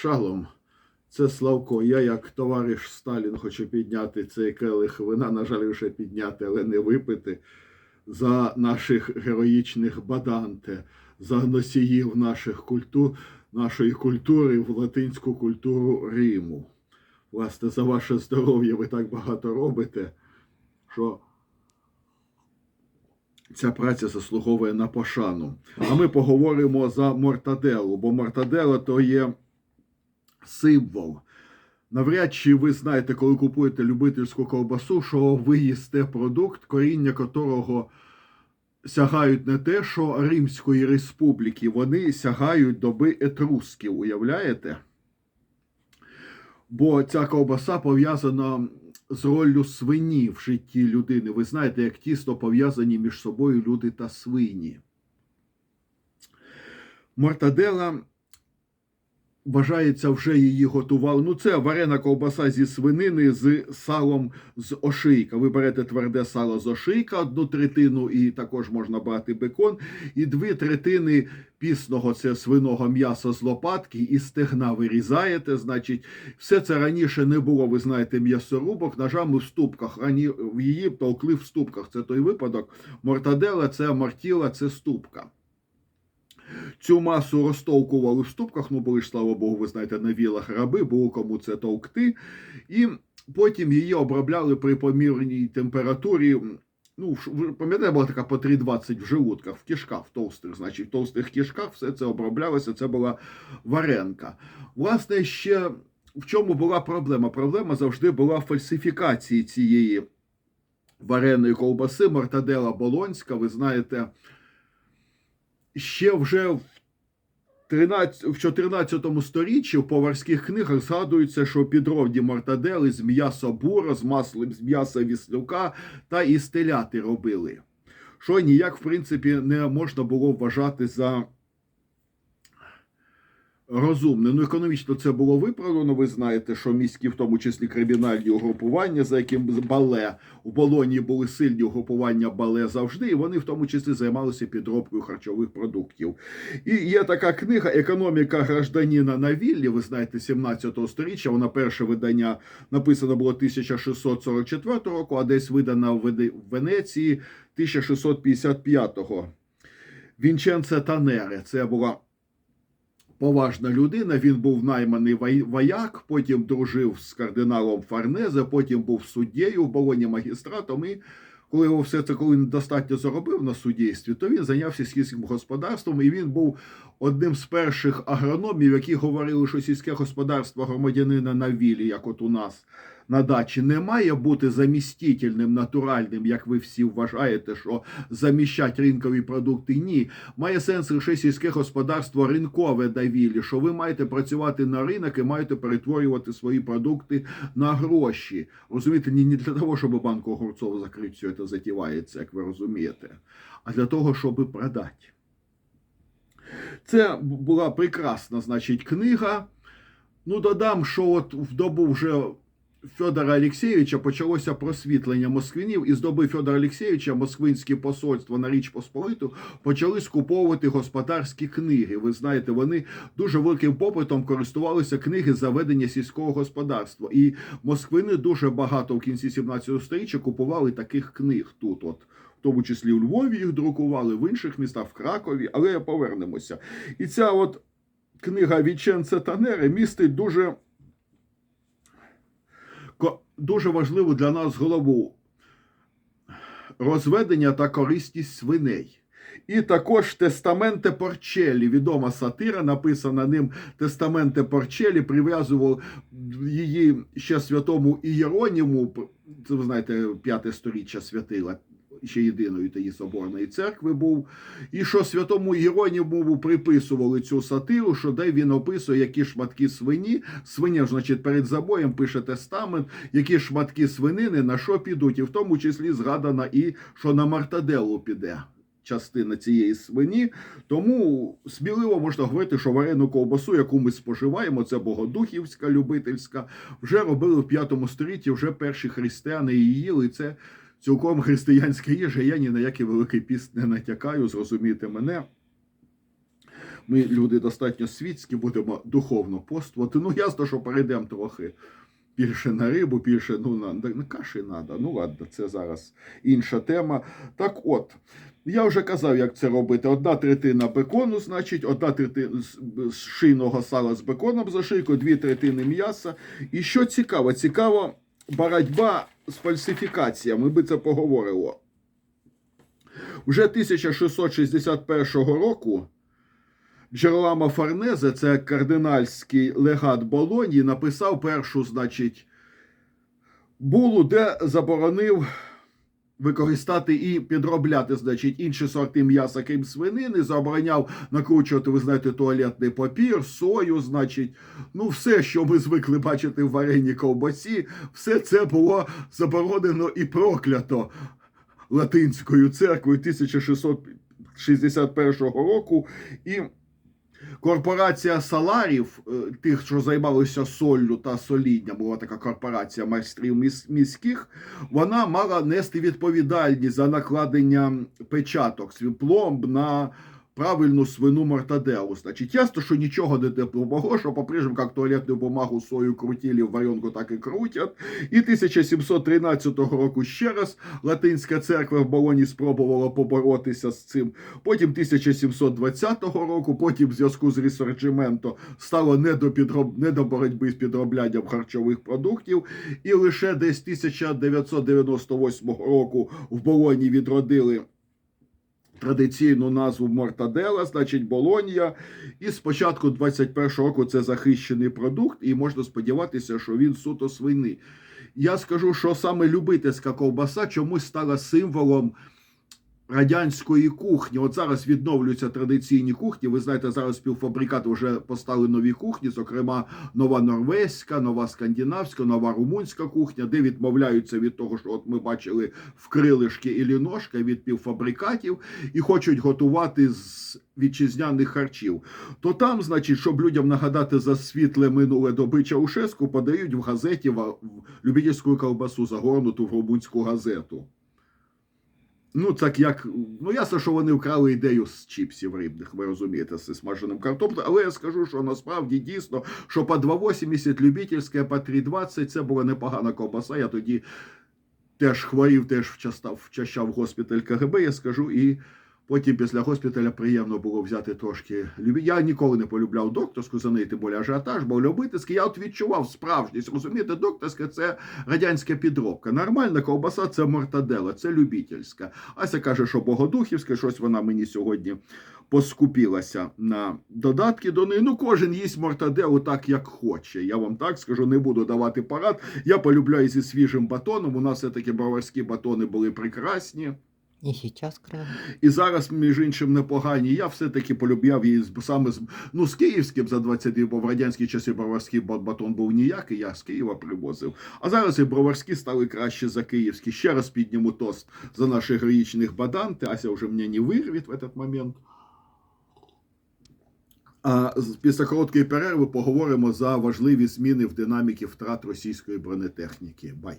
Шалом, це Славко. Я, як товариш Сталін, хочу підняти цей келих вина, на жаль, вже підняти, але не випити за наших героїчних баданте, за носіїв наших культур, нашої культури в латинську культуру Риму. Власне, за ваше здоров'я ви так багато робите, що ця праця заслуговує на пошану. А ми поговоримо за мортаделу, бо мортадела то є символ. Навряд чи ви знаєте, коли купуєте любительську ковбасу, що ви їсте продукт, коріння котрого сягають не те, що Римської республіки, вони сягають доби етрусків, уявляєте? Бо ця ковбаса пов'язана з роллю свині в житті людини. Ви знаєте, як тісно пов'язані між собою люди та свині. Мортадела вважається, вже її готували. Ну, це варена ковбаса зі свинини з салом з ошийка. Ви берете тверде сало з ошийка, одну третину, і також можна брати бекон, і дві третини пісного це свиного м'яса з лопатки і стегна вирізаєте. Значить, все це раніше не було, ви знаєте, м'ясорубок, ножами в ступках. Рані її толкли в ступках. Це той випадок. Мортадела це мортіла, це ступка. Цю масу розтовкували в ступках, ну були ж, слава Богу, ви знаєте, на вілах раби, було кому це товкти. І потім її обробляли при помірній температурі. Ну, пам'ятаєте, була така по 3,20 в желудках, в кишках, в товстих, значить, в товстих кишках все це оброблялося, це була варенка. Власне, ще в чому була проблема? Проблема завжди була в фальсифікації цієї вареної ковбаси, мортадела Болонська, ви знаєте ще вже в 13, в 14 сторіччі в поварських книгах згадується, що підробні мортадели з м'яса бура, з маслом з м'яса віслюка та із теляти робили. Що ніяк, в принципі, не можна було вважати за розумне. Ну, економічно це було виправлено. Ви знаєте, що міські, в тому числі кримінальні угрупування, за яким бале у Болонії були сильні угрупування бале завжди, і вони в тому числі займалися підробкою харчових продуктів. І є така книга Економіка гражданина на віллі. Ви знаєте, 17 століття. Вона перше видання написано було 1644 року, а десь видана в Венеції 1655-го. Вінченце Танере. Це була поважна людина. Він був найманий вояк, потім дружив з кардиналом Фарнезе, потім був суддєю в Болоні магістратом. І коли його все це коли недостатньо заробив на суддійстві, то він зайнявся сільським господарством, і він був одним з перших агрономів, які говорили, що сільське господарство громадянина на вілі, як от у нас на дачі, не має бути замістительним, натуральним, як ви всі вважаєте, що заміщать ринкові продукти. Ні, має сенс лише сільське господарство ринкове на що ви маєте працювати на ринок і маєте перетворювати свої продукти на гроші. Розумієте, не для того, щоб банк огурцов закрити все це затівається, як ви розумієте, а для того, щоб продати. Це була прекрасна, значить, книга. Ну, додам, що от в добу вже Федора Олексійовича почалося просвітлення москвинів, і з доби Федора Олексійовича москвинське посольство на Річ Посполиту почали скуповувати господарські книги. Ви знаєте, вони дуже великим попитом користувалися книги заведення сільського господарства. І москвини дуже багато в кінці 17 століття купували таких книг тут. от. В тому числі у Львові їх друкували, в інших містах, в Кракові, але повернемося. І ця от книга Віченце Танери містить дуже дуже важливу для нас голову. Розведення та корисність свиней. І також Тестаменте Порчелі, відома сатира, написана ним. Тестаменте Порчелі, прив'язував її ще святому Ієроніму, це ви знаєте, п'яте сторіччя святила ще єдиної тієї соборної церкви був. І що святому Єронімову приписували цю сатиру, що де він описує, які шматки свині, свиня, значить, перед забоєм пише тестамент, які шматки свинини на що підуть, і в тому числі згадана і що на Мартаделу піде. Частина цієї свині, тому сміливо можна говорити, що варену ковбасу, яку ми споживаємо, це богодухівська, любительська, вже робили в п'ятому столітті, вже перші християни її їли. Це цілком християнська їжа, я ні на який великий піст не натякаю, зрозумійте мене. Ми люди достатньо світські, будемо духовно поствувати. Ну, ясно, що перейдемо трохи більше на рибу, більше ну, на, на каші треба. Ну ладно, це зараз інша тема. Так от, я вже казав, як це робити. Одна третина бекону, значить, одна третина шийного сала з беконом за шийкою, дві третини м'яса. І що цікаво, цікаво боротьба з фальсифікаціями. Ми би це поговорило. Вже 1661 року Джеролама Фарнезе, це кардинальський легат Болонії, написав першу, значить, булу, де заборонив використати і підробляти, значить, інші сорти м'яса, крім свинини, забороняв накручувати, ви знаєте, туалетний папір, сою, значить, ну, все, що ми звикли бачити в вареній ковбасі, все це було заборонено і проклято латинською церквою 1661 року. І корпорація саларів, е, тих, що займалися соллю та солінням, була така корпорація майстрів міських, вона мала нести відповідальність за накладення печаток, свіплом на правильну свину мортаделу. Значить, ясно, що нічого не допомогло, що по-прежнему, як туалетну бумагу сою крутили в варенку, так і крутять. І 1713 року ще раз Латинська церква в Болоні спробувала поборотися з цим. Потім 1720 року, потім в зв'язку з ресорджименто стало не до, підроб... не до боротьби з підроблянням харчових продуктів. І лише десь 1998 року в Болоні відродили традиційну назву Мортадела, значить Болонія. І з початку 21-го року це захищений продукт, і можна сподіватися, що він суто свини. Я скажу, що саме любительська ковбаса чомусь стала символом радянської кухні. От зараз відновлюються традиційні кухні. Ви знаєте, зараз півфабрикати вже постали нові кухні, зокрема нова норвезька, нова скандинавська, нова румунська кухня, де відмовляються від того, що от ми бачили в крилишки і ліношка від півфабрикатів, і хочуть готувати з вітчизняних харчів. То там, значить, щоб людям нагадати за світле минуле доби Чаушеску, подають в газеті в, любительську ковбасу, загорнуту в румунську газету. Ну, так як. Ну, ясно, що вони вкрали ідею з чіпсів рибних, ви розумієте, з смаженим картоплею. Але я скажу, що насправді дійсно, що по 2,80 любительське, по 3,20 це була непогана ковбаса. Я тоді теж хворів, теж вчастав, вчащав госпіталь КГБ, я скажу, і потім після госпіталя приємно було взяти трошки. любі- Я ніколи не полюбляв докторську, за неї тим більше ажіотаж, бо любительський я от відчував справжність. Розумієте, докторська це радянська підробка. Нормальна ковбаса це мортадела, це любительська. Ася каже, що богодухівська, щось вона мені сьогодні поскупілася на додатки до неї. Ну, кожен їсть мортаделу так, як хоче. Я вам так скажу, не буду давати парад. Я полюбляю зі свіжим батоном. У нас все-таки броварські батони були прекрасні. І сейчас крем. І зараз, між іншим, непогані. Я все-таки полюбляв її з- саме з ну з київським за 22, бо в радянські часи броварський батон був ніякий, я з Києва привозив. А зараз і броварські стали краще за київські. Ще раз підніму тост за наших героїчних бадан. Ася вже мене не вирвет в этот момент. А після короткої перерви поговоримо за важливі зміни в динаміки втрат російської бронетехніки. Бай!